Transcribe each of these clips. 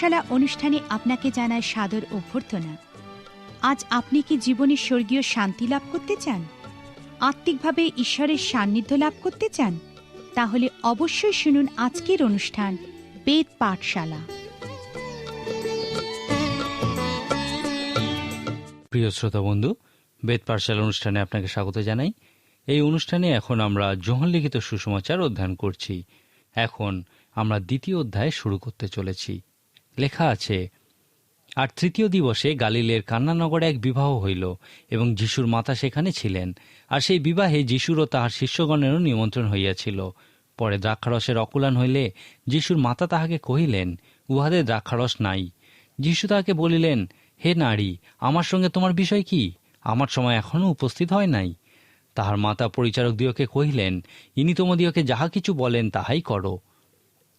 পাঠশালা অনুষ্ঠানে আপনাকে জানায় সাদর অভ্যর্থনা। আজ আপনি কি জীবনে স্বর্গীয় শান্তি লাভ করতে চান? আত্মিকভাবে ঈশ্বরের সান্নিধ্য লাভ করতে চান? তাহলে অবশ্যই শুনুন আজকের অনুষ্ঠান, বেদ পাঠশালা। প্রিয় শ্রোতা বন্ধু, বেদ পাঠশালা অনুষ্ঠানে আপনাকে স্বাগত জানাই। এই অনুষ্ঠানে এখন আমরা লিখিত সুসমাচার অধ্যয়ন করছি। এখন আমরা দ্বিতীয় অধ্যায় শুরু করতে চলেছি। লেখা আছে, আর তৃতীয় দিবসে গালিলের কান্নানগরে এক বিবাহ হইল এবং যিশুর মাতা সেখানে ছিলেন। আর সেই বিবাহে যিশুর ও তাহার শিষ্যগণেরও নিমন্ত্রণ হইয়াছিল। পরে দ্রাক্ষারসের অকুলান হইলে যিশুর মাতা তাহাকে কহিলেন উহাদের দ্রাক্ষারস নাই। যিশু তাহাকে বলিলেন, হে নারী, আমার সঙ্গে তোমার বিষয় কি? আমার সময় এখনও উপস্থিত হয় নাই? তাহার মাতা পরিচারক দিওকে কহিলেন, ইনি তোমাদিওকে যাহা কিছু বলেন তাহাই করো।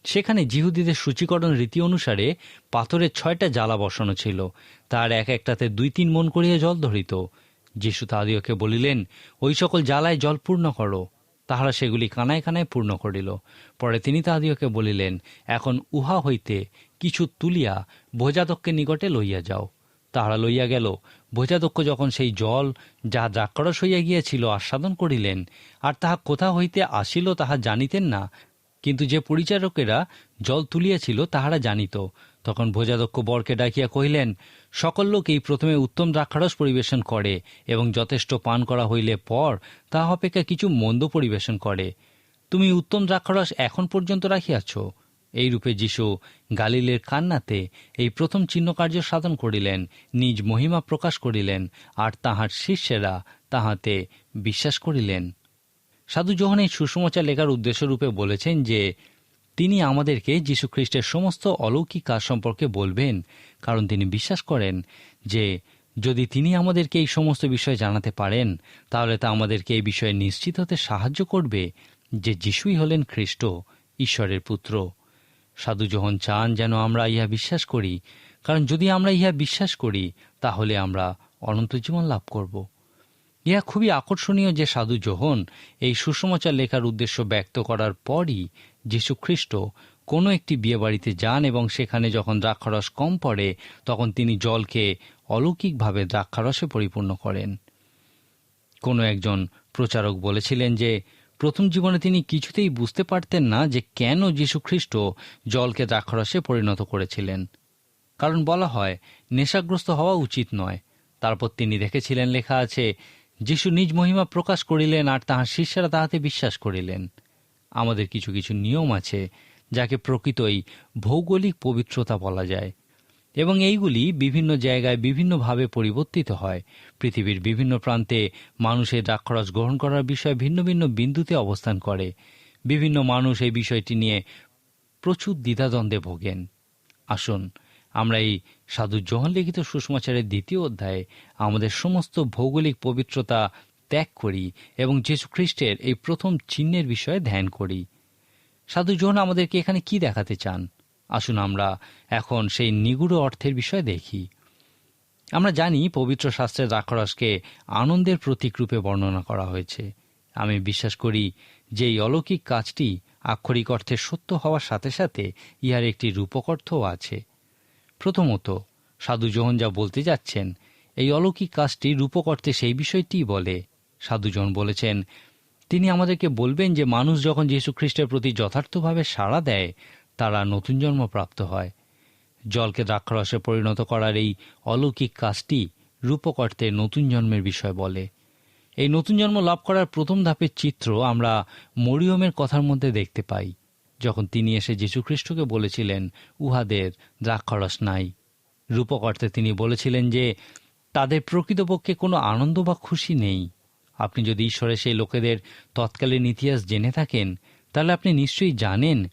সেখানে জিহুদীদের সূচিকরণ রীতি অনুসারে পাথরের ছয়টা জ্বালা বসানো ছিল। তার এক একটাতে দুই তিন মন করিয়া জল ধরিত। যিশু তাহাদিওকে বলিলেন, ওই সকল জ্বালায় জল পূর্ণ করো। তাহারা সেগুলি কানায় কানায় পূর্ণ করিল। পরে তিনি তাহাদিওকে বলিলেন, এখন উহা হইতে কিছু তুলিয়া ভোজাদককে নিকটে লইয়া যাও। তাহারা লইয়া গেল। ভোজাদক্ষ যখন সেই জল, যা দ্রাক্ষরস হইয়া গিয়াছিল, আস্বাদন করিলেন, আর তাহা কোথা হইতে আসিল তাহা জানিতেন না। কিন্তু যে পরিচারকেরা জল তুলিয়াছিল, তাহারা জানিত। তখন ভোজাদক্ষ বরকে ডাকিয়া কহিলেন, সকল লোক এই প্রথমে উত্তম দ্রাক্ষারস পরিবেশন করে এবং যথেষ্ট পান করা হইলে পর তাহা অপেক্ষা কিছু মন্দ পরিবেশন করে। তুমি উত্তম দ্রাক্ষারস এখন পর্যন্ত রাখিয়াছ? এইরূপে যিশু গালিলের কান্নাতে এই প্রথম চিহ্নকার্য সাধন করিলেন, নিজ মহিমা প্রকাশ করিলেন, আর তাহার শিষ্যেরা তাহাতে বিশ্বাস করিলেন। সাধু যোহন এই সুসমাচার লেখার উদ্দেশ্যরূপে বলেছেন যে, তিনি আমাদেরকে যীশুখ্রিস্টের সমস্ত অলৌকিক কাজ সম্পর্কে বলবেন, কারণ তিনি বিশ্বাস করেন যে, যদি তিনি আমাদেরকে এই সমস্ত বিষয় জানাতে পারেন, তাহলে তা আমাদেরকে এই বিষয়ে নিশ্চিত হতে সাহায্য করবে যে যিশুই হলেন খ্রিস্ট, ঈশ্বরের পুত্র। সাধু যোহন চান যেন আমরা ইহা বিশ্বাস করি, কারণ যদি আমরা ইহা বিশ্বাস করি, তাহলে আমরা অনন্ত জীবন লাভ করব। ইহা খুবই আকর্ষণীয় যে সাধু যোহন এই সুসমাচার লেখার উদ্দেশ্য ব্যক্ত করার পরই যীশুখ্রিস্ট কোনো একটি বিয়েবাড়িতে যান এবং সেখানে যখন দ্রাক্ষারস কম পড়ে, তখন তিনি জলকে অলৌকিকভাবে দ্রাক্ষারসে পরিপূর্ণ করেন। কোনো একজন প্রচারক বলেছিলেন যে, প্রথম জীবনে তিনি কিছুতেই বুঝতে পারতেন না যে কেন যীশুখ্রিস্ট জলকে দ্রাক্ষারসে পরিণত করেছিলেন। কারণ বলা হয়, নেশাগ্রস্ত হওয়া উচিত নয়। তারপর তিনি দেখেছিলেন লেখা আছে যিশু নিজ মহিমা প্রকাশ করিলেন আর তাহার শিষ্যরা তাহাতে বিশ্বাস করিলেন। আমাদের কিছু কিছু নিয়ম আছে, যাকে প্রকৃতই ভৌগোলিক পবিত্রতা বলা যায়। এবং এইগুলি বিভিন্ন জায়গায় বিভিন্নভাবে পরিবর্তিত হয়। পৃথিবীর বিভিন্ন প্রান্তে মানুষের দ্রাক্ষরস গ্রহণ করার বিষয়ে ভিন্ন ভিন্ন বিন্দুতে অবস্থান করে। বিভিন্ন মানুষ এই বিষয়টি নিয়ে প্রচুর দ্বিধাদ্বন্দ্বে ভোগেন। আসুন আমরা এই সাধু জোহন লিখিত সুষমাচারের দ্বিতীয় অধ্যায়ে আমাদের সমস্ত ভৌগোলিক পবিত্রতা ত্যাগ করি এবং যীশু খ্রিস্টের এই প্রথম চিহ্নের বিষয়ে ধ্যান করি। সাধু জোহন আমাদেরকে এখানে কি দেখাতে চান? আসুন আমরা এখন সেই নিগুড় অর্থের বিষয়ে দেখি। আমরা জানি পবিত্র শাস্ত্রের রাক্ষরসকে আনন্দের প্রতীক রূপে বর্ণনা করা হয়েছে। আমি বিশ্বাস করি যে এই অলৌকিক কাজটি আক্ষরিক অর্থে সত্য হওয়ার সাথে সাথে ইহার একটি রূপক অর্থও আছে। প্রথমত সাধু জোহন যা বলতে যাচ্ছেন, এই অলৌকিক কাজটি রূপক অর্থে সেই বিষয়টিই বলে। সাধুজন বলেছেন, তিনি আমাদেরকে বলবেন যে মানুষ যখন যীশু খ্রিস্টের প্রতি যথার্থভাবে সাড়া দেয়, তারা নতুন জন্ম প্রাপ্ত হয়। জলকে দ্রাক্ষরসে পরিণত করার এই অলৌকিক কাজটি রূপক অর্থে নতুন জন্মের বিষয় বলে। এই নতুন জন্ম লাভ করার প্রথম ধাপের চিত্র আমরা মরিয়মের কথার মধ্যে দেখতে পাই। যখন তিনি এসে যীশুখ্রিস্টকে বলেছিলেন, উহাদের দ্রাক্ষরস নাই। রূপক অর্থে তিনি বলেছিলেন যে, তাদের প্রকৃতপক্ষে কোনো আনন্দ বা খুশি নেই। আপনি যদি ঈশ্বরের সেই লোকেদের তৎকালীন ইতিহাস জেনে থাকেন, তাহলে আপনি নিশ্চয়ই জানেন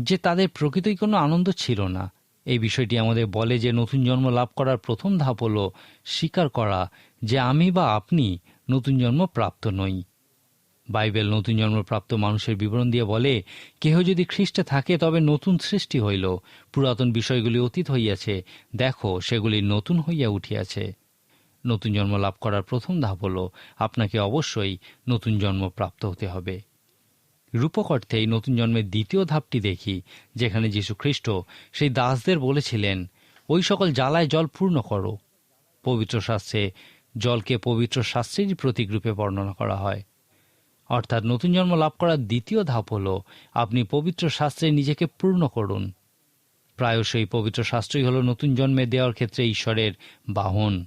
যে তাদের প্রকৃতই কোনো আনন্দ ছিল না। এই বিষয়টি আমাদের বলে যে নতুন জন্ম লাভ করার প্রথম ধাপ হল স্বীকার করা যে আমি বা আপনি নতুন জন্ম প্রাপ্ত নই। বাইবেল নতুন জন্মপ্রাপ্ত মানুষের বিবরণ দিয়ে বলে, কেহ যদি খ্রিস্টে থাকে, তবে নতুন সৃষ্টি হইল। পুরাতন বিষয়গুলি অতীত হইয়াছে। দেখো, সেগুলি নতুন হইয়া উঠিয়াছে। নতুন জন্ম লাভ করার প্রথম ধাপ হল, আপনাকে অবশ্যই নতুন জন্ম প্রাপ্ত হতে হবে। রূপক অর্থে এই নতুন জন্মের দ্বিতীয় ধাপটি দেখি, যেখানে যীশু খ্রিস্ট সেই দাসদের বলেছিলেন, ওই সকল জ্বালায় জল পূর্ণ করো। পবিত্র শাস্ত্রে জলকে পবিত্র শাস্ত্রেরই প্রতীকরূপে বর্ণনা করা হয়। অর্থাৎ নতুন জন্ম লাভ করার দ্বিতীয় ধাপ হল আপনি পবিত্র শাস্ত্রে নিজেকে পূর্ণ করুন। প্রায়শই পবিত্র শাস্ত্রই হল নতুন জন্মে দেওয়ার ক্ষেত্রে ঈশ্বরের বাহন।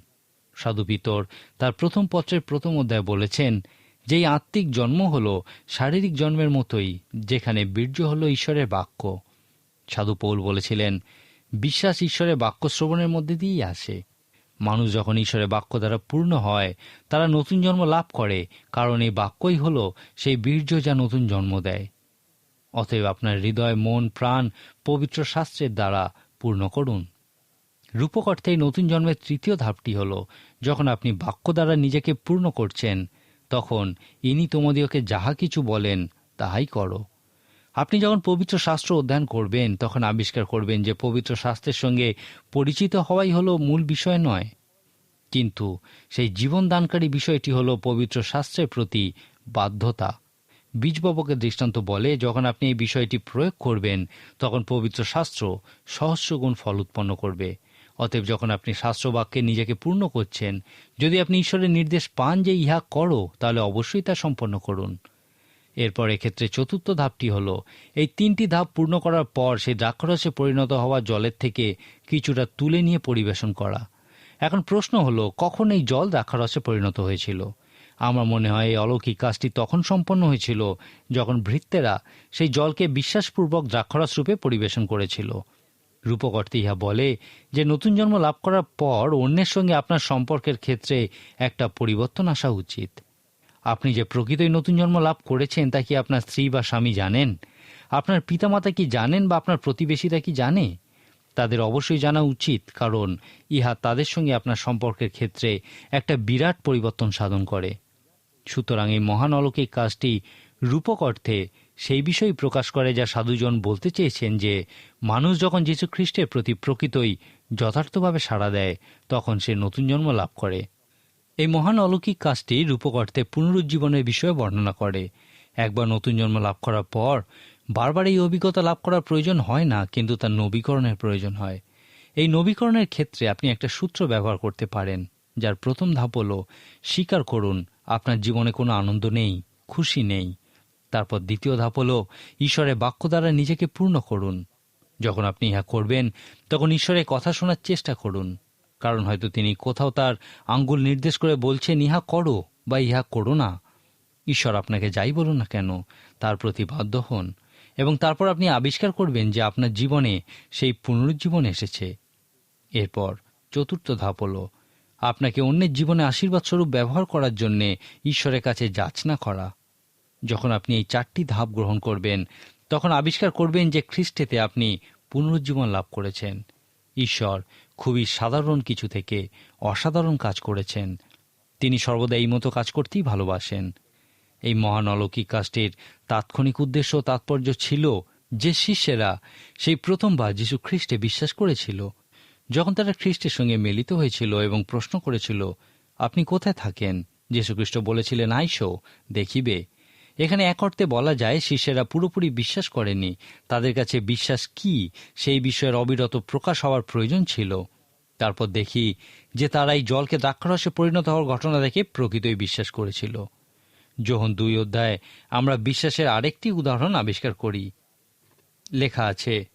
সাধু পিতর তার প্রথম পত্রের প্রথম অধ্যায় বলেছেন, যেই আত্মিক জন্ম হল শারীরিক জন্মের মতোই, যেখানে বীর্য হল ঈশ্বরের বাক্য। সাধু পৌল বলেছিলেন, বিশ্বাস ঈশ্বরের বাক্য শ্রবণের মধ্যে দিয়েই আসে। মানুষ যখন ঈশ্বরের বাক্য দ্বারা পূর্ণ হয়, তারা নতুন জন্ম লাভ করে, কারণ এই বাক্যই হল সেই বীর্য যা নতুন জন্ম দেয়। অতএব আপনার হৃদয়, মন, প্রাণ পবিত্র শাস্ত্রের দ্বারা পূর্ণ করুন। রূপক অর্থে নতুন জন্মের তৃতীয় ধাপটি হল, যখন আপনি বাক্য দ্বারা নিজেকে পূর্ণ করছেন, তখন ইনি তোমাদিওকে যাহা কিছু বলেন, তাহাই করো। আপনি যখন পবিত্র শাস্ত্র অধ্যয়ন করবেন, তখন আবিষ্কার করবেন যে পবিত্র শাস্ত্রের সঙ্গে পরিচিত হওয়াই হলো মূল বিষয় নয়। কিন্তু সেই জীবনদানকারী বিষয়টি হলো পবিত্র শাস্ত্রের প্রতি বাধ্যতা। বীজবাবকের দৃষ্টান্ত বলে, যখন আপনি এই বিষয়টি প্রয়োগ করবেন, তখন পবিত্র শাস্ত্র সহস্রগুণ ফল উৎপন্ন করবে। অতএব যখন আপনি শাস্ত্রবাক্যে নিজেকে পূর্ণ করছেন, যদি আপনি ঈশ্বরের নির্দেশ পান যে ইহা করো, তাহলে অবশ্যই তা সম্পন্ন করুন। এরপর এক্ষেত্রে চতুর্থ ধাপটি হল, এই তিনটি ধাপ পূর্ণ করার পর সেই দ্রাক্ষরসে পরিণত হওয়া জলের থেকে কিছুটা তুলে নিয়ে পরিবেশন করা। এখন প্রশ্ন হলো, কখন এই জল দ্রাক্ষারসে পরিণত হয়েছিল? আমার মনে হয় এই অলৌকিক কাজটি তখন সম্পন্ন হয়েছিল যখন সেই জলকে বিশ্বাসপূর্বক দ্রাক্ষরস রূপে পরিবেশন করেছিল। রূপক অর্থে ইহা বলে যে, নতুন জন্ম লাভ করার পর অন্যের সঙ্গে আপনার সম্পর্কের ক্ষেত্রে একটা পরিবর্তন আসা উচিত। আপনি যে প্রকৃতই নতুন জন্ম লাভ করেছেন তা কি আপনার স্ত্রী বা স্বামী জানেন? আপনার পিতামাতা কি জানেন বা আপনার প্রতিবেশীরা কি জানে? তাদের অবশ্যই জানা উচিত, কারণ ইহা তাদের সঙ্গে আপনার সম্পর্কের ক্ষেত্রে একটা বিরাট পরিবর্তন সাধন করে। সুতরাং এই মহান অলৌকিক কাজটি রূপক অর্থে সেই বিষয়ই প্রকাশ করে যা সাধুজন বলতে চেয়েছেন যে, মানুষ যখন যীশু খ্রিস্টের প্রতি প্রকৃতই যথার্থভাবে সাড়া দেয়, তখন সে নতুন জন্ম লাভ করে। এই মহান অলৌকিক কাজটি রূপক অর্থে পুনরুজ্জীবনের বিষয়ে বর্ণনা করে। একবার নতুন জন্ম লাভ করার পর বারবার এই অভিজ্ঞতা লাভ করার প্রয়োজন হয় না, কিন্তু তার নবীকরণের প্রয়োজন হয়। এই নবীকরণের ক্ষেত্রে আপনি একটা সূত্র ব্যবহার করতে পারেন, যার প্রথম ধাপ হল, স্বীকার করুন, আপনার জীবনে কোনো আনন্দ নেই, খুশি নেই। তারপর দ্বিতীয় ধাপ হল, ঈশ্বরের বাক্য দ্বারা নিজেকে পূর্ণ করুন। যখন আপনি ইহা করবেন, তখন ঈশ্বরের কথা শোনার চেষ্টা করুন। কারণ হয়তো তিনি কোথাও তার আঙ্গুল নির্দেশ করে বলছেন, ইহা করো বা ইহা করো না। ঈশ্বর আপনাকে যাই বলুন না কেন, তার প্রতি বাধ্য হন। এবং তারপর আপনি আবিষ্কার করবেন যে আপনার জীবনে সেই পুনরুজ্জীবন এসেছে। এরপর চতুর্থ ধাপ হল, আপনাকে অন্যের জীবনে আশীর্বাদ স্বরূপ ব্যবহার করার জন্যে ঈশ্বরের কাছে যাচনা করা। যখন আপনি এই চারটি ধাপ গ্রহণ করবেন, তখন আবিষ্কার করবেন যে খ্রিস্টেতে আপনি পুনরুজ্জীবন লাভ করেছেন। ঈশ্বর খুবই সাধারণ কিছু থেকে অসাধারণ কাজ করেছেন। তিনি সর্বদা এই মতো কাজ করতেই ভালোবাসেন। এই মহান অলৌকিক কাজটির তাৎক্ষণিক উদ্দেশ্য তাৎপর্য ছিল যে শিষ্যেরা সেই প্রথমবার যীশু খ্রিস্টে বিশ্বাস করেছিল। যখন তারা খ্রিস্টের সঙ্গে মিলিত হয়েছিল এবং প্রশ্ন করেছিল, আপনি কোথায় থাকেন? যীশুখ্রিস্ট বলেছিলেন, আইসো, দেখিবে। এখানে এক অর্থে বলা যায়, শিষ্যেরা পুরোপুরি বিশ্বাস করেনি তাদের কাছে বিশ্বাস কি? সেই বিষয়ের অবিরত প্রকাশ হওয়ার প্রয়োজন ছিল। তারপর দেখি যে তারা এই জলকে দ্রাক্ষরসে পরিণত হওয়ার ঘটনা দেখে প্রকৃতই বিশ্বাস করেছিল। যখন দুই অধ্যায় আমরা বিশ্বাসের আরেকটি উদাহরণ আবিষ্কার করি। লেখা আছে,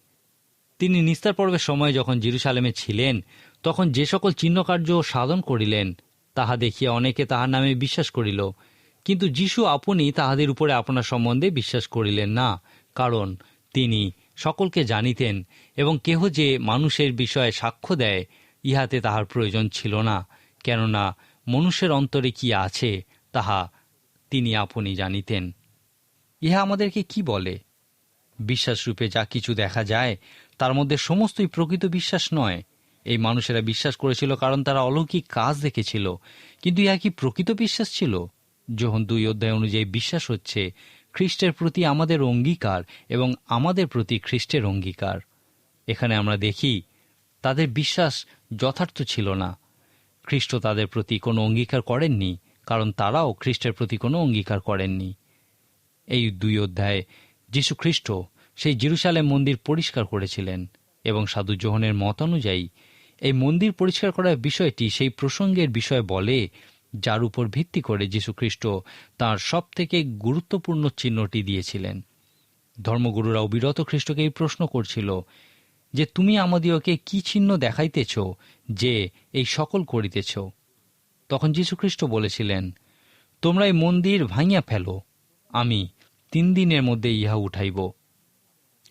তিনি নিস্তার পর্বের সময় যখন জিরুসালেমে ছিলেন, তখন যে সকল চিহ্নকার্য সাধন করিলেন, তাহা দেখিয়া অনেকে তাহার নামে বিশ্বাস করিল। কিন্তু যিশু আপনি তাহাদের উপরে আপনার সম্বন্ধে বিশ্বাস করিলেন না, কারণ তিনি সকলকে জানিতেন এবং কেহ যে মানুষের বিষয়ে সাক্ষ্য দেয়, ইহাতে তাহার প্রয়োজন ছিল না, কেননা মনুষ্যের অন্তরে কি আছে, তাহা তিনি আপনি জানিতেন। ইহা আমাদেরকে কি বলে? বিশ্বাসরূপে যা কিছু দেখা যায়, তার মধ্যে সমস্তই প্রকৃত বিশ্বাস নয়। এই মানুষেরা বিশ্বাস করেছিল কারণ তারা অলৌকিক কাজ দেখেছিল, কিন্তু ইহা কি প্রকৃত বিশ্বাস ছিল? যখন দুই অধ্যায় অনুযায়ী বিশ্বাস হচ্ছে, খ্রিস্টের প্রতি আমাদের অঙ্গীকার এবং আমাদের প্রতি খ্রিস্টের অঙ্গীকার। এখানে আমরা দেখি, তাদের বিশ্বাস যথার্থ ছিল না। খ্রিস্ট তাদের প্রতি কোনো অঙ্গীকার করেননি, কারণ তারাও খ্রিস্টের প্রতি কোনো অঙ্গীকার করেননি। এই দুই অধ্যায়ে, যীশু খ্রিস্ট সেই জিরুসালেম মন্দির পরিষ্কার করেছিলেন এবং সাধু জোহনের মত অনুযায়ী, এই মন্দির পরিষ্কার করার বিষয়টি সেই প্রসঙ্গের বিষয় বলে যার উপর ভিত্তি করে যীশুখ্রিস্ট তাঁর সব থেকে গুরুত্বপূর্ণ চিহ্নটি দিয়েছিলেন। ধর্মগুরুরা অবিরত খ্রিস্টকে এই প্রশ্ন করছিল যে, তুমি আমাদিওকে কি চিহ্ন দেখাইতেছ যে এই সকল করিতেছ? তখন যীশুখ্রিস্ট বলেছিলেন, তোমরা এই মন্দির ভাঙিয়া ফেলো, আমি তিন দিনের মধ্যে ইহা উঠাইব।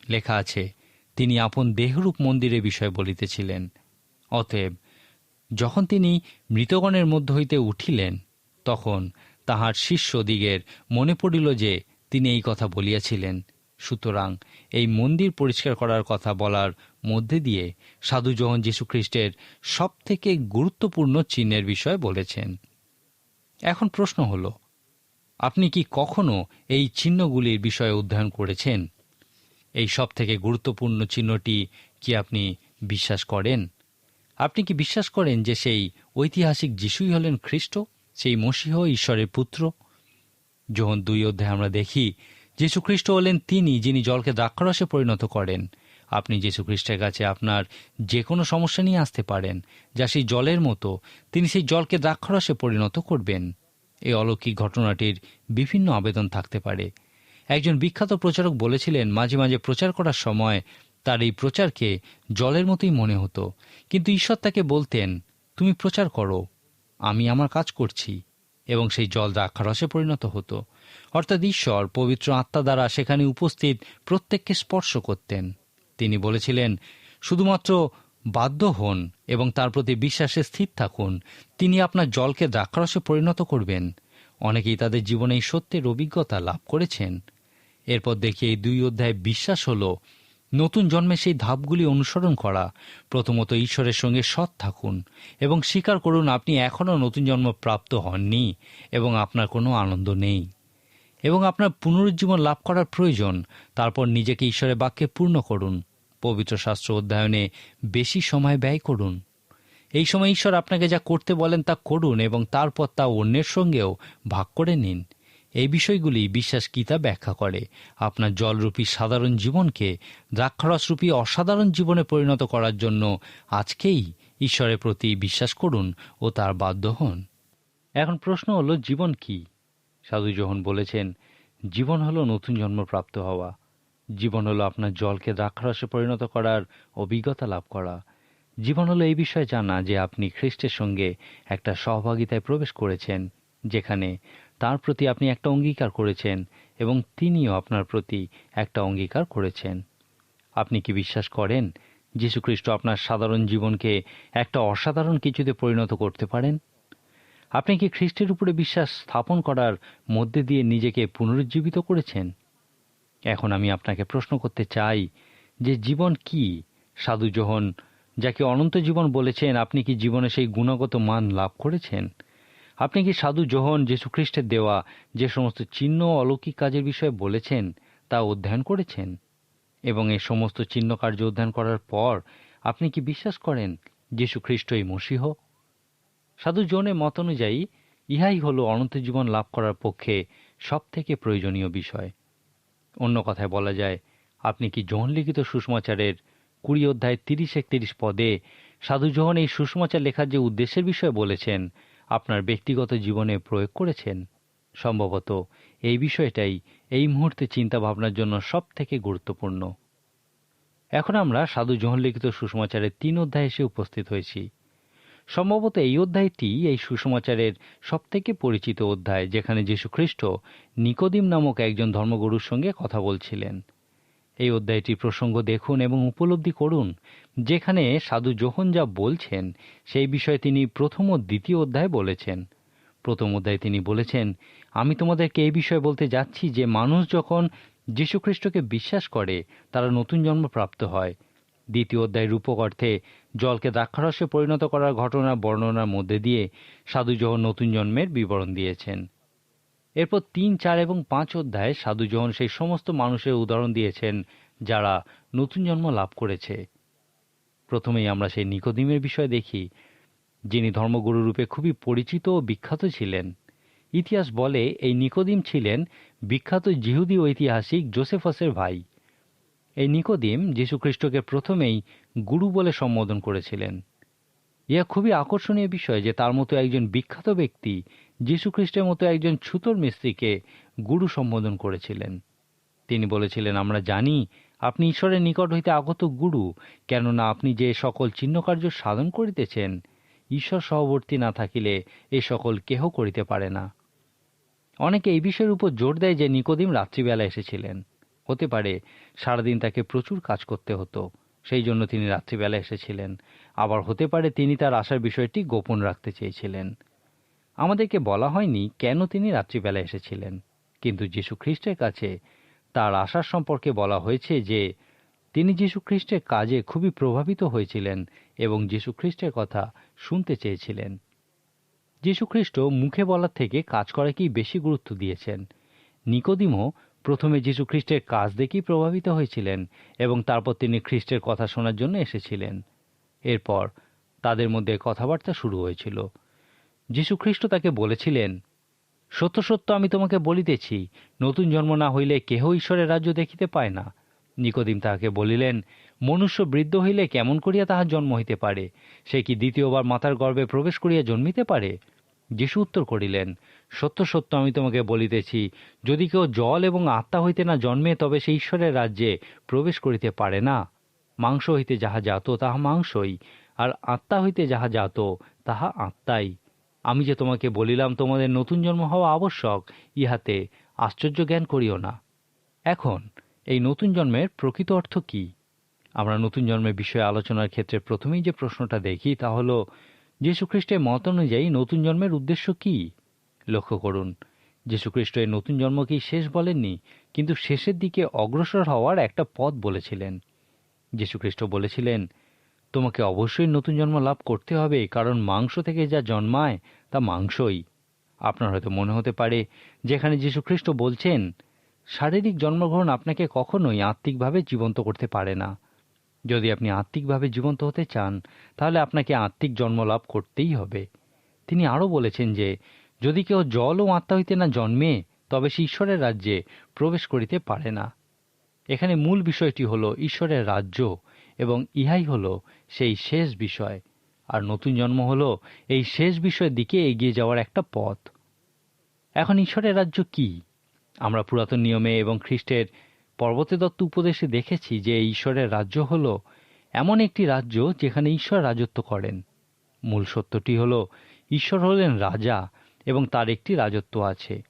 লেখা আছে, তিনি আপন দেহরূপ মন্দিরের বিষয় বলিতেছিলেন, অতএব যখন তিনি মৃতগণের মধ্য হইতে উঠিলেন, তখন তাহার শিষ্যদিগের মনে পড়িল যে তিনি এই কথা বলিয়াছিলেন। সুতরাং এই মন্দির পরিষ্কার করার কথা বলার মধ্যে দিয়ে সাধু যোহন যীশুখ্রিস্টের সব থেকে গুরুত্বপূর্ণ চিহ্নের বিষয় বলেছেন। এখন প্রশ্ন হল, আপনি কি কখনো এই চিহ্নগুলির বিষয়ে অধ্যয়ন করেছেন? এই সব থেকে গুরুত্বপূর্ণ চিহ্নটি কি আপনি বিশ্বাস করেন? আপনি কি বিশ্বাস করেন যে সেই ঐতিহাসিক যিশুই হলেন খ্রিস্ট? সেই মসীহ ঈশ্বরের পুত্র? যখন দুই অধ্যায়ে আমরা দেখি যীশু খ্রিস্ট হলেন তিনি যিনি জলকে দ্রাক্ষরসে পরিণত করেন। আপনি যীশু খ্রিস্টের কাছে আপনার যে কোনো সমস্যা নিয়ে আসতে পারেন, যা সেই জলের মতো। তিনি সেই জলকে দ্রাক্ষরসে পরিণত করবেন। এই অলৌকিক ঘটনাটির বিভিন্ন আবেদন থাকতে পারে। একজন বিখ্যাত প্রচারক বলেছিলেন, মাঝে মাঝে প্রচার করার সময় তার এই প্রচারকে জলের মতোই মনে হতো। কিন্তু ঈশ্বর তাকে বলতেন, তুমি প্রচার করো, আমি আমার কাজ করছি। এবং সেই জল দ্রাক্ষারসে পরিণত হতো। অর্থাৎ ঈশ্বর পবিত্র আত্মা দ্বারা সেখানে উপস্থিত প্রত্যেককে স্পর্শ করতেন। তিনি বলেছিলেন, শুধুমাত্র বাধ্য হন এবং তার প্রতি বিশ্বাসে স্থির থাকুন। তিনি আপনার জলকে দ্রাক্ষারসে পরিণত করবেন। অনেকেই তাদের জীবনে এই সত্যের অভিজ্ঞতা লাভ করেছেন। এরপর দেখি এই দুই অধ্যায় বিশ্বাস হল নতুন জন্মে সেই ধাপগুলি অনুসরণ করা। প্রথমত ঈশ্বরের সঙ্গে সৎ থাকুন এবং স্বীকার করুন, আপনি এখনও নতুন জন্ম প্রাপ্ত হননি এবং আপনার কোনো আনন্দ নেই। এবং আপনার পুনরুজ্জীবন লাভ করার প্রয়োজন, তারপর নিজেকে ঈশ্বরের বাক্যে পূর্ণ করুন। পবিত্র শাস্ত্র অধ্যয়নে বেশি সময় ব্যয় করুন। এই সময় ঈশ্বর আপনাকে যা করতে বলেন তা করুন এবং তারপর তা অন্যের সঙ্গেও ভাগ করে নিন। এই বিষয়গুলি বিশ্বাস গীতা ব্যাখ্যা করে। আপনার জলরূপী সাধারণ জীবনকে দ্রাক্ষারসরূপী অসাধারণ জীবনে পরিণত করার জন্য আজকেই ঈশ্বরের প্রতি বিশ্বাস করুন ও তার বাধ্য হন। এখন প্রশ্ন হলো, জীবন কি? সাধু যোহন বলেছেন, জীবন হলো নতুন জন্মপ্রাপ্ত হওয়া। জীবন হলো আপনার জলকে দ্রাক্ষারসে পরিণত করার অভিজ্ঞতা লাভ করা। জীবন হলো এই বিষয়ে জানা যে আপনি খ্রিস্টের সঙ্গে একটা সহভাগিতায় প্রবেশ করেছেন, যেখানে তার প্রতি আপনি একটা অঙ্গীকার করেছেন এবং তিনিও আপনার প্রতি একটা অঙ্গীকার করেছেন। আপনি কি বিশ্বাস করেন যীশুখ্রিস্ট আপনার সাধারণ জীবনকে একটা অসাধারণ কিছুতে পরিণত করতে পারেন? আপনি কি খ্রিস্টের উপরে বিশ্বাস স্থাপন করার মধ্যে দিয়ে নিজেকে পুনরুজ্জীবিত করেছেন? এখন আমি আপনাকে প্রশ্ন করতে চাই যে জীবন কি? সাধু যোহন যাকে অনন্ত জীবন বলেছেন, আপনি কি জীবনে সেই গুণগত মান লাভ করেছেন? আপনি কি সাধু যোহন যীশুখ্রিস্টের দেওয়া যে সমস্ত চিহ্ন অলৌকিক কাজের বিষয়ে বলেছেন, তা অধ্যয়ন করেছেন? এবং এই সমস্ত চিহ্ন কার্য অধ্যয়ন করার পর আপনি কি বিশ্বাস করেন যীশুখ্রিস্ট এই মসিহ? সাধু জনের মত অনুযায়ী, ইহাই হল অনন্ত জীবন লাভ করার পক্ষে সব থেকে প্রয়োজনীয় বিষয়। অন্য কথায় বলা যায়, আপনি কি যৌন লিখিত সুষমাচারের কুড়ি অধ্যায় তিরিশ একত্রিশ পদে সাধু জোহন এই সুষমাচার লেখার যে উদ্দেশ্যের বিষয়ে বলেছেন আপনার ব্যক্তিগত জীবনে প্রয়োগ করেছেন? সম্ভবত এই বিষয়টাই এই মুহূর্তে চিন্তা ভাবনার জন্য সব থেকে গুরুত্বপূর্ণ। এখন আমরা সাধু জোহন লিখিত সুষমাচারের তিন অধ্যায় এসে উপস্থিত হয়েছি। সম্ভবত এই অধ্যায়টি এই সুসমাচারের সবথেকে পরিচিত অধ্যায়, যেখানে যীশুখ্রিস্ট নিকোদিম নামক একজন ধর্মগুরুর সঙ্গে কথা বলছিলেন। এই অধ্যায়টির প্রসঙ্গ দেখুন এবং উপলব্ধি করুন যেখানে সাধু যোহন যা বলছেন, সেই বিষয়ে তিনি প্রথম ও দ্বিতীয় অধ্যায় বলেছেন। প্রথম অধ্যায়ে তিনি বলেছেন, আমি তোমাদেরকে এই বিষয়ে বলতে যাচ্ছি যে মানুষ যখন যীশুখ্রিস্টকে বিশ্বাস করে, তারা নতুন জন্ম প্রাপ্ত হয়। দ্বিতীয় অধ্যায় রূপক অর্থে, জলকে দ্রাক্ষারসে পরিণত করার ঘটনা বর্ণনার মধ্যে দিয়ে সাধু যোহন নতুন জন্মের বিবরণ দিয়েছেন। এরপর তিন, চার এবং পাঁচ অধ্যায়ে সাধু যোহন সেই সমস্ত মানুষের উদাহরণ দিয়েছেন, যারা নতুন জন্ম লাভ করেছে। প্রথমেই আমরা সেই নিকোদিমের বিষয় দেখি, যিনি ধর্মগুরু রূপে খুবই পরিচিত ও বিখ্যাত ছিলেন। ইতিহাস বলে এই নিকোদিম ছিলেন বিখ্যাত জিহুদি ঐতিহাসিক জোসেফাসের ভাই। এই নিকোদিম যীশুখ্রিস্টকে প্রথমেই গুরু বলে সম্বোধন করেছিলেন। ইহা খুবই আকর্ষণীয় বিষয় যে তার মতো একজন বিখ্যাত ব্যক্তি যীশুখ্রিস্টের মতো একজন ছুতোর মিস্ত্রিকে গুরু সম্বোধন করেছিলেন। তিনি বলেছিলেন, আমরা জানি আপনি ঈশ্বরের নিকট হইতে আগত গুরু, কেননা আপনি যে সকল চিহ্নকার্য সাধন করিতেছেন, ঈশ্বর সহবর্তী না থাকিলে এ সকল কেহ করিতে পারে না। অনেকে এই বিষয়ের উপর জোর দেয় যে নিকোদিম রাত্রিবেলা এসেছিলেন। হতে পারে সারাদিন তাকে প্রচুর কাজ করতে হতো, সেই জন্য তিনি রাত্রিবেলা এসেছিলেন। আবার হতে পারে তিনি তার আসার বিষয়টি গোপন রাখতে চেয়েছিলেন। আমাদেরকে বলা হয়নি কেন তিনি রাত্রিবেলা এসেছিলেন, কিন্তু যীশু খ্রিস্টের কাছে তার আসার সম্পর্কে বলা হয়েছে যে, তিনি যীশু খ্রিস্টের কাজে খুবই প্রভাবিত হয়েছিলেন এবং যীশু খ্রিস্টের কথা শুনতে চেয়েছিলেন। যীশু খ্রিস্ট মুখে বলার থেকে কাজ করাকেই বেশি গুরুত্ব দিয়েছেন। নিকোদিমও প্রথমে যীশু খ্রিস্টের কাজ দেখেই প্রভাবিত হয়েছিলেন এবং তারপর তিনি খ্রিস্টের কথা শোনার জন্য এসেছিলেন। এরপর তাদের মধ্যে কথাবার্তা শুরু হয়েছিল। যীশু খ্রিস্ট তাকে বলেছিলেন সত্য সত্য আমি তোমাকে বলিতেছি, নতুন জন্ম না হইলে কেহ ঈশ্বরের রাজ্য দেখিতে পায় না। নিকোদিম তাহাকে বলিলেন, মনুষ্য বৃদ্ধ হইলে কেমন করিয়া তাহার জন্ম হইতে পারে? সে কি দ্বিতীয়বার মাতার গর্ভে প্রবেশ করিয়া জন্মিতে পারে? যিশু উত্তর করিলেন, সত্য সত্য আমি তোমাকে বলিতেছি, যদি কেউ জল এবং আত্মা হইতে না জন্মে তবে সে ঈশ্বরের রাজ্যে প্রবেশ করিতে পারে না। মাংস হইতে যাহা জাত তাহা মাংসই, আর আত্মা হইতে যাহা জাত তাহা আত্মাই। আমি যে তোমাকে বলিলাম তোমাদের নতুন জন্ম হওয়া আবশ্যক, ইহাতে আশ্চর্য জ্ঞান করিও না। এখন, এই নতুন জন্মের প্রকৃত অর্থ কি? আমরা নতুন জন্মের বিষয়ে আলোচনার ক্ষেত্রে প্রথমেই যে প্রশ্নটা দেখি তা হল, যীশুখ্রিস্টের মত অনুযায়ী নতুন জন্মের উদ্দেশ্য কি? লক্ষ্য করুন, যীশুখ্রিস্ট এই নতুন জন্মকেই শেষ বলেননি, কিন্তু শেষের দিকে অগ্রসর হওয়ার একটা পথ বলেছিলেন। যীশুখ্রিস্ট বলেছিলেন তোমাকে অবশ্যই নতুন জন্ম লাভ করতে হবে কারণ মাংস থেকে যা জন্মায় তা মাংসই। আপনার হয়তো মনে হতে পারে, যেখানে যীশুখ্রিস্ট বলছেন, শারীরিক জন্মগ্রহণ আপনাকে কখনোই আত্মিকভাবে জীবন্ত করতে পারে না। যদি আপনি আত্মিকভাবে জীবন্ত হতে চান, তাহলে আপনাকে আত্মিক জন্ম লাভ করতেই হবে। তিনি আরও বলেছেন যে, যদি কেউ জল ও আত্মা হইতে না জন্মে, তবে সে ঈশ্বরের রাজ্যে প্রবেশ করিতে পারে না। এখানে মূল বিষয়টি হল ঈশ্বরের রাজ্য। এবং ইহাই হল সেই শেষ বিষয়। আর নতুন জন্ম হল এই শেষ বিষয়ের দিকে এগিয়ে যাওয়ার একটা পথ। এখন ঈশ্বরের রাজ্য কি? আমরা পুরাতন নিয়মে এবং খ্রিস্টের পর্বতে দত্ত উপদেশে দেখেছি যে ঈশ্বরের রাজ্য হল এমন একটি রাজ্য যেখানে ঈশ্বর রাজত্ব করেন। মূল সত্যটি হল, ঈশ্বর হলেন রাজা এবং তার একটি রাজত্ব আছে।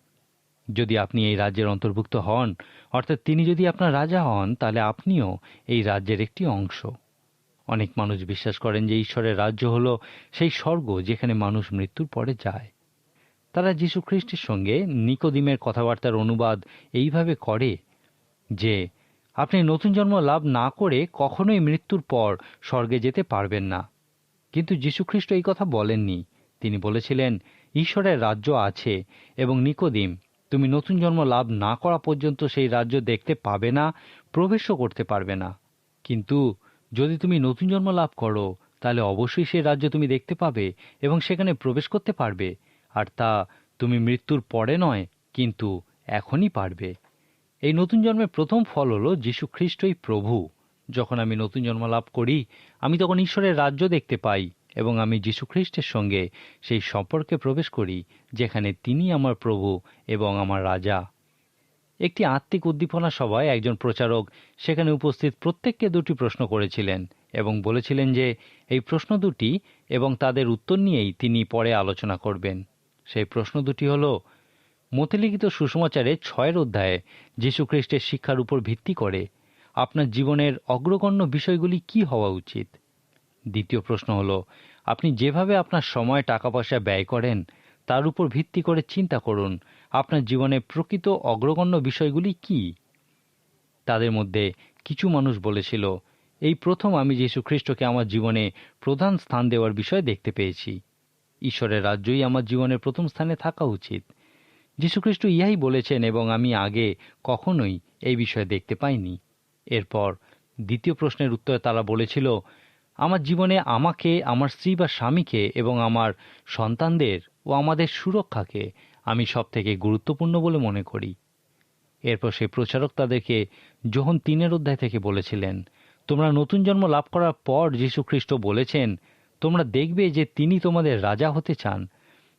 যদি আপনি এই রাজ্যের অন্তর্ভুক্ত হন, অর্থাৎ তিনি যদি আপনার রাজা হন, তাহলে আপনিও এই রাজ্যের একটি অংশ। অনেক মানুষ বিশ্বাস করেন যে ঈশ্বরের রাজ্য হল সেই স্বর্গ যেখানে মানুষ মৃত্যুর পরে যায়। তারা যীশু খ্রিস্টের সঙ্গে নিকোদিমের কথাবার্তার অনুবাদ এইভাবে করে যে, আপনি নতুন জন্ম লাভ না করে কখনোই মৃত্যুর পর স্বর্গে যেতে পারবেন না। কিন্তু যীশুখ্রিস্ট এই কথা বলেননি। তিনি বলেছিলেন, ঈশ্বরের রাজ্য আছে এবং নিকোদিম তুমি নতুন জন্ম লাভ না করা পর্যন্ত সেই রাজ্য দেখতে পাবে না, প্রবেশও করতে পারবে না। কিন্তু যদি তুমি নতুন জন্ম লাভ করো, তাহলে অবশ্যই সেই রাজ্য তুমি দেখতে পাবে এবং সেখানে প্রবেশ করতে পারবে। আর তা তুমি মৃত্যুর পরে নয়, কিন্তু এখনই পারবে। এই নতুন জন্মের প্রথম ফল হলো যীশু খ্রিস্টই প্রভু। যখন আমি নতুন জন্ম লাভ করি, আমি তখন ঈশ্বরের রাজ্য দেখতে পাই। এবং আমি যীশু খ্রিস্টের সঙ্গে সেই সম্পর্কে প্রবেশ করি, যেখানে তিনি আমার প্রভু এবং আমার রাজা। একটি আত্মিক উদ্দীপনা সভায় একজন প্রচারক সেখানে উপস্থিত প্রত্যেককে দুটি প্রশ্ন করেছিলেন এবং বলেছিলেন যে, এই প্রশ্ন দুটি এবং তাদের উত্তর নিয়েই তিনি পরে আলোচনা করবেন। সেই প্রশ্ন দুটি হল মতিলিখিত সুসমাচারে ছয়ের অধ্যায়ে যীশুখ্রিস্টের শিক্ষার উপর ভিত্তি করে আপনার জীবনের অগ্রগণ্য বিষয়গুলি কি হওয়া উচিত? দ্বিতীয় প্রশ্ন হলো, আপনি যেভাবে আপনার সময় টাকা পয়সা ব্যয় করেন, তার উপর ভিত্তি করে চিন্তা করুন, আপনার জীবনে প্রকৃত অগ্রগণ্য বিষয়গুলি কি? তাদের মধ্যে কিছু মানুষ বলেছিল, এই প্রথম আমি যীশু খ্রিস্টকে আমার জীবনে প্রধান স্থান দেওয়ার বিষয় দেখতে পেয়েছি। ঈশ্বরের রাজ্যই আমার জীবনের প্রথম স্থানে থাকা উচিত। যীশুখ্রিস্ট ইহাই বলেছেন এবং আমি আগে কখনোই এই বিষয়ে দেখতে পাইনি। এরপর দ্বিতীয় প্রশ্নের উত্তরে তারা বলেছিল আমার জীবনে আমাকে, আমার স্ত্রী বা স্বামীকে এবং আমার সন্তানদের ও আমাদের সুরক্ষাকে আমি সব থেকে গুরুত্বপূর্ণ বলে মনে করি। এরপর সেই প্রচারক তাদেরকে যখন তিনের অধ্যায় থেকে বলেছিলেন, তোমরা নতুন জন্ম লাভ করার পর যীশু খ্রিস্ট বলেছেন, তোমরা দেখবে যে তিনি তোমাদের রাজা হতে চান।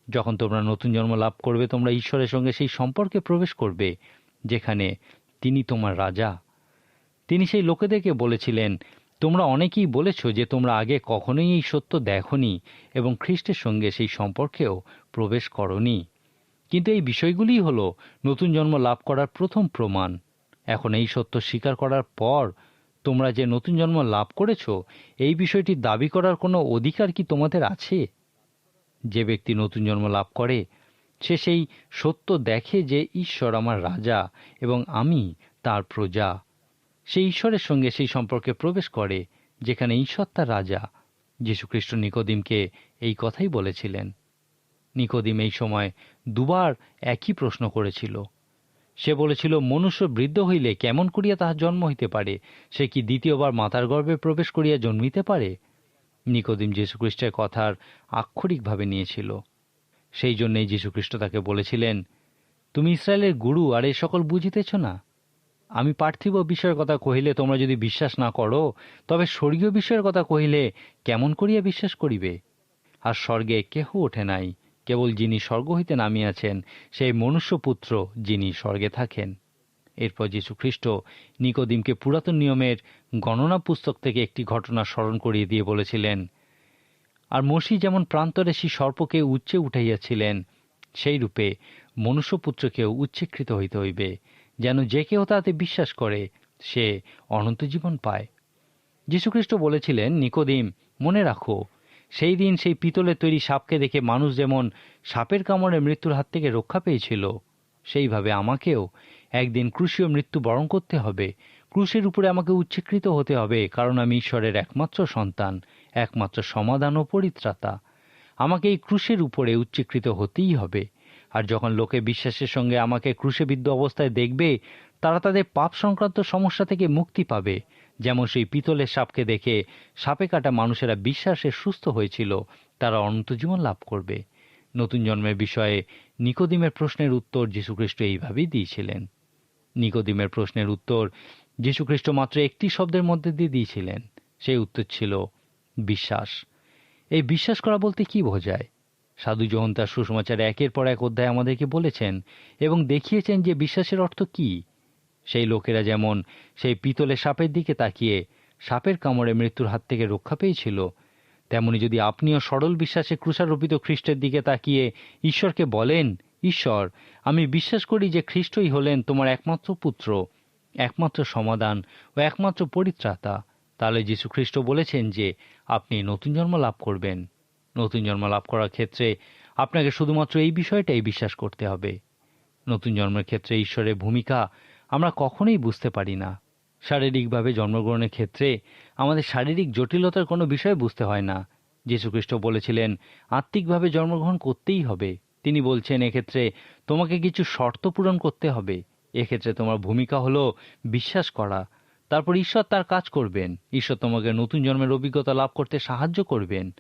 যখন তোমরা নতুন জন্ম লাভ করবে, তোমরা ঈশ্বরের সঙ্গে সেই সম্পর্কে প্রবেশ করবে, যেখানে তিনি তোমার রাজা। তিনি সেই লোকেদেরকে বলেছিলেন তোমরা অনেকেই বলেছ যে তোমরা আগে কখনোই এই সত্য দেখনি এবং খ্রিস্টের সঙ্গে সেই সম্পর্কেও প্রবেশ করনি। কিন্তু এই বিষয়গুলিই হল নতুন জন্ম লাভ করার প্রথম প্রমাণ। এখন এই সত্য স্বীকার করার পর তোমরা যে নতুন জন্ম লাভ করেছ, এই বিষয়টি দাবি করার কোনো অধিকার কি তোমাদের আছে? যে ব্যক্তি নতুন জন্ম লাভ করে, সে সেই সত্য দেখে যে ঈশ্বর আমার রাজা এবং আমি তার প্রজা। সে ঈশ্বরের সঙ্গে সেই সম্পর্কে প্রবেশ করে, যেখানে ঈশ্বর তার রাজা। যীশুখ্রিস্ট নিকোদিমকে এই কথাই বলেছিলেন। নিকোদিম এই সময় দুবার একই প্রশ্ন করেছিল। সে বলেছিল, মনুষ্য বৃদ্ধ হইলে কেমন করিয়া তাহার জন্ম হইতে পারে? সে কি দ্বিতীয়বার মাতার গর্ভে প্রবেশ করিয়া জন্মিতে পারে? নিকোদিম যীশুখ্রিস্টের কথার আক্ষরিকভাবে নিয়েছিল। সেই জন্যেই যীশুখ্রিস্ট তাকে বলেছিলেন, তুমি ইসরায়েলের গুরু, আর এ সকল বুঝিতেছ না? আমি পার্থিব বিষয়ের কথা কহিলে তোমরা যদি বিশ্বাস না করো, তবে স্বর্গীয় বিষয়ের কথা কহিলে কেমন করিয়া বিশ্বাস করিবে? আর স্বর্গে কেহ ওঠে নাই, কেবল যিনি স্বর্গ হইতে নামিয়াছেন, সেই মনুষ্যপুত্র যিনি স্বর্গে থাকেন। এরপর যীশু খ্রিস্ট নিকোদিমকে পুরাতন নিয়মের গণনা পুস্তক থেকে একটি ঘটনা স্মরণ করিয়ে দিয়ে বলেছিলেন, আর মসি যেমন প্রান্তরে সেই সর্পকে উচ্চে উঠাইয়াছিলেন সেই রূপে মনুষ্যপুত্রকেও উচ্চীকৃত হইতে হইবে। যেন যে কেউ তাতে বিশ্বাস করে, সে অনন্ত জীবন পায়। যীশুখ্রিস্ট বলেছিলেন, নিকোদিম, মনে রাখো, সেই দিন সেই পিতলের তৈরি সাপকে দেখে মানুষ যেমন সাপের কামড়ে মৃত্যুর হাত থেকে রক্ষা পেয়েছিল, সেইভাবে আমাকেও একদিন ক্রুশীয় মৃত্যু বরণ করতে হবে। ক্রুশের উপরে আমাকে উচ্চীকৃত হতে হবে, কারণ আমি ঈশ্বরের একমাত্র সন্তান, একমাত্র সমাধান ও পরিত্রাতা। আমাকে এই ক্রুশের উপরে উচ্চীকৃত হতেই হবে। আর যখন লোকে বিশ্বাসের সঙ্গে আমাকে ক্রুশেবিদ্ধ অবস্থায় দেখবে, তারা তাদের পাপ সংক্রান্ত সমস্যা থেকে মুক্তি পাবে। যেমন সেই পিতলের সাপকে দেখে সাপে কাটা মানুষেরা বিশ্বাসে সুস্থ হয়েছিল, তারা অনন্ত জীবন লাভ করবে। নতুন জন্মের বিষয়ে নিকোদিমের প্রশ্নের উত্তর যীশুখ্রিস্ট এইভাবেই দিয়েছিলেন। নিকোদিমের প্রশ্নের উত্তর যীশুখ্রিস্ট মাত্র একটি শব্দের মধ্যে দিয়ে দিয়েছিলেন। সেই উত্তর ছিল, বিশ্বাস। এই বিশ্বাস করা বলতে কি বোঝায়? সাধু যোহন তার সুসমাচার একের পর এক অধ্যায় আমাদেরকে বলেছেন এবং দেখিয়েছেন যে বিশ্বাসের অর্থ কি। সেই লোকেরা যেমন সেই পিতলে সাপের দিকে তাকিয়ে সাপের কামড়ে মৃত্যুর হাত থেকে রক্ষা পেয়েছিল, তেমনি যদি আপনিও সরল বিশ্বাসে ক্রুশারোপিত খ্রিস্টের দিকে তাকিয়ে ঈশ্বরকে বলেন, ঈশ্বর, আমি বিশ্বাস করি যে খ্রিস্টই হলেন তোমার একমাত্র পুত্র, একমাত্র সমাধান ও একমাত্র পরিত্রাতা। তাহলে যীশু খ্রিস্ট বলেছেন যে আপনি নতুন জন্ম লাভ করবেন। নতুন জন্ম লাভ করার ক্ষেত্রে আপনাকে শুধুমাত্র এই বিষয়টাই বিশ্বাস করতে হবে। নতুন জন্মের ক্ষেত্রে ঈশ্বরের ভূমিকা আমরা কখনোই বুঝতে পারি না। শারীরিকভাবে জন্মগ্রহণের ক্ষেত্রে আমাদের শারীরিক জটিলতার কোনো বিষয় বুঝতে হয় না। যীশুখ্রিস্ট বলেছিলেন, আত্মিকভাবে জন্মগ্রহণ করতেই হবে। তিনি বলছেন, এক্ষেত্রে তোমাকে কিছু শর্ত পূরণ করতে হবে। এক্ষেত্রে তোমার ভূমিকা হলো বিশ্বাস করা। তারপর ঈশ্বর তার কাজ করবেন। ঈশ্বর তোমাকে নতুন জন্মের অভিজ্ঞতা লাভ করতে সাহায্য করবেন।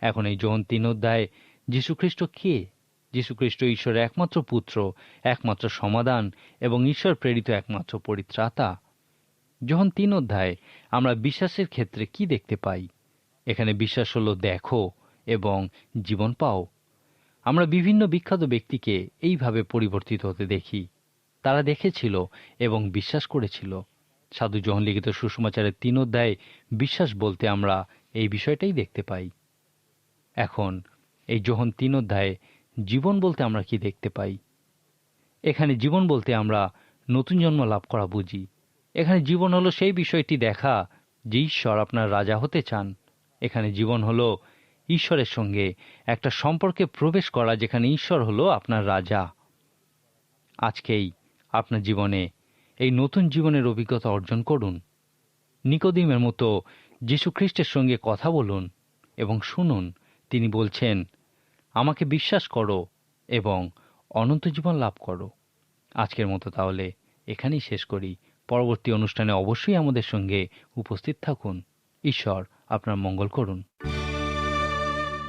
এখন এই যৌন তিন অধ্যায়, যীশুখ্রিস্ট কে? যীশুখ্রিস্ট ঈশ্বরের একমাত্র পুত্র, একমাত্র সমাধান এবং ঈশ্বর প্রেরিত একমাত্র পরিত্রাতা। যখন তিন অধ্যায় আমরা বিশ্বাসের ক্ষেত্রে কি দেখতে পাই? এখানে বিশ্বাস হলো দেখো এবং জীবন পাও। আমরা বিভিন্ন বিখ্যাত ব্যক্তিকে এইভাবে পরিবর্তিত হতে দেখি। তারা দেখেছিল এবং বিশ্বাস করেছিল। সাধু জহন লিখিত সুষমাচারের তিন অধ্যায়ে বিশ্বাস বলতে আমরা এই বিষয়টাই দেখতে পাই। এখন এই যোহন তিন অধ্যায়ে জীবন বলতে আমরা কি দেখতে পাই? এখানে জীবন বলতে আমরা নতুন জন্ম লাভ করা বুঝি। এখানে জীবন হলো সেই বিষয়টি দেখা যে ঈশ্বর আপনার রাজা হতে চান। এখানে জীবন হলো ঈশ্বরের সঙ্গে একটা সম্পর্কে প্রবেশ করা যেখানে ঈশ্বর হলো আপনার রাজা। আজকেই আপনার জীবনে এই নতুন জীবনের অভিজ্ঞতা অর্জন করুন। নিকোদিমের মতো যীশু খ্রিস্টের সঙ্গে কথা বলুন এবং শুনুন তিনি বলছেন, আমাকে বিশ্বাস করো এবং অনন্ত জীবন লাভ করো। আজকের মতো তাহলে এখানেই শেষ করি। পরবর্তী অনুষ্ঠানে অবশ্যই আমাদের সঙ্গে উপস্থিত থাকুন। ঈশ্বর আপনার মঙ্গল করুন।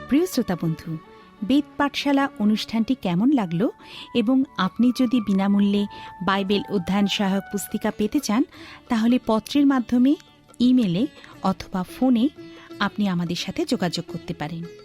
প্রিয় শ্রোতা বন্ধু, বেদ পাঠশালা অনুষ্ঠানটি কেমন লাগল এবং আপনি যদি বিনামূল্যে বাইবেল অধ্যয়ন সহায়ক পুস্তিকা পেতে চান, তাহলে পত্রের মাধ্যমে, ইমেলে অথবা ফোনে আপনি আমাদের সাথে যোগাযোগ করতে পারেন।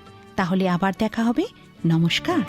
তাহলে আবার দেখা হবে। নমস্কার।